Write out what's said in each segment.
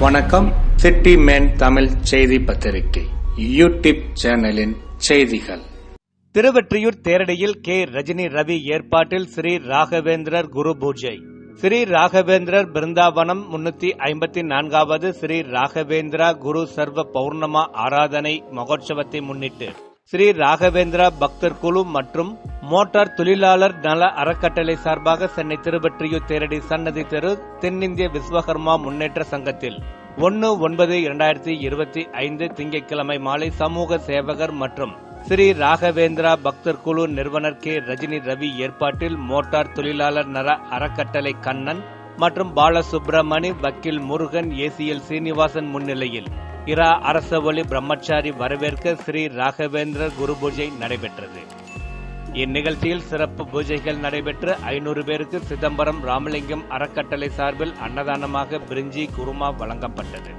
வணக்கம். City man Tamil செய்தி பத்திரிகை யூடியூப் சேனலின் செய்திகள். திருவெற்றியூர் தேரடியில் கே. ரஜினி ரவி ஏற்பாட்டில் ஸ்ரீ ராகவேந்திரர் குரு பூஜை. ஸ்ரீ ராகவேந்திரர் பிருந்தாவனம் முன்னூத்தி ஐம்பத்தி நான்காவது ஸ்ரீ ராகவேந்திரா குரு சர்வ பௌர்ணமா ஆராதனை மகோற்சவத்தை முன்னிட்டு. ஸ்ரீ ராகவேந்திரா பக்தர் குழு மற்றும் மோட்டார் தொழிலாளர் நல அறக்கட்டளை சார்பாக சென்னை திருவெற்றியூர் தேரடி சன்னதி தெரு தென்னிந்திய விஸ்வகர்மா முன்னேற்ற சங்கத்தில் ஒன்னு ஒன்பது இரண்டாயிரத்தி இருபத்தி ஐந்து திங்கட்கிழமை மாலை சமூக சேவகர் மற்றும் ஸ்ரீ ராகவேந்திரா பக்தர் குழு நிறுவனர் கே ரஜினி ரவி ஏற்பாட்டில் மோட்டார் தொழிலாளர் நல அறக்கட்டளை கண்ணன் மற்றும் பாலசுப்ரமணி வக்கீல் முருகன் ஏசிஎல் சீனிவாசன் முன்னிலையில் இரா அரசவழி பிரம்மச்சாரி வரவேற்க ஸ்ரீ ராகவேந்திரர் குரு பூஜை நடைபெற்றது. இந்நிகழ்ச்சியில் சிறப்பு பூஜைகள் நடைபெற்று ஐநூறு பேருக்கு சிதம்பரம் ராமலிங்கம் அறக்கட்டளை சார்பில் அன்னதானமாக பிரிஞ்சி குருமா வழங்கப்பட்டது.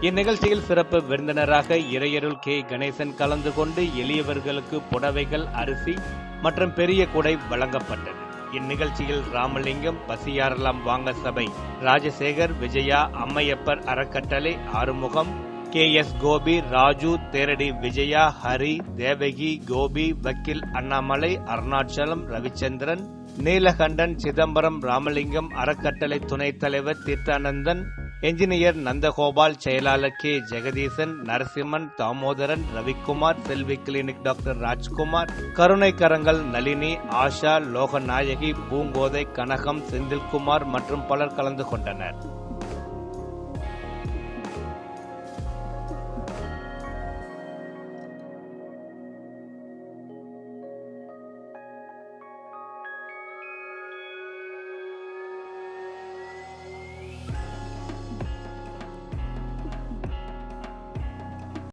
இந்நிகழ்ச்சியில் சிறப்பு விருந்தினராக இறையருள் கே. கணேசன் கலந்து கொண்டு எளியவர்களுக்கு புடவைகள் அரிசி மற்றும் பெரிய குடை வழங்கப்பட்டது. இந்நிகழ்ச்சியில் ராமலிங்கம் பசியாரலாம் வாங்க சபை ராஜசேகர் விஜயா அம்மையப்பர் அறக்கட்டளை ஆறுமுகம் கே எஸ் கோபி ராஜு தேரடி விஜயா ஹரி தேவகி கோபி வக்கீல் அண்ணாமலை அருணாச்சலம் ரவிச்சந்திரன் நீலகண்டன் சிதம்பரம் ராமலிங்கம் அறக்கட்டளை துணைத் தலைவர் தீர்த்தானந்தன் என்ஜினியர் நந்தகோபால் செயலாளர் K Jagadeesan Narasimhan Damodaran Ravikumar Selvi clinic doctor Rajkumar கருணை கரங்கள் நளினி ஆஷா லோகநாயகி பூங்கோதை கனகம் செந்தில்குமார் மற்றும் பலர் கலந்து கொண்டனர்.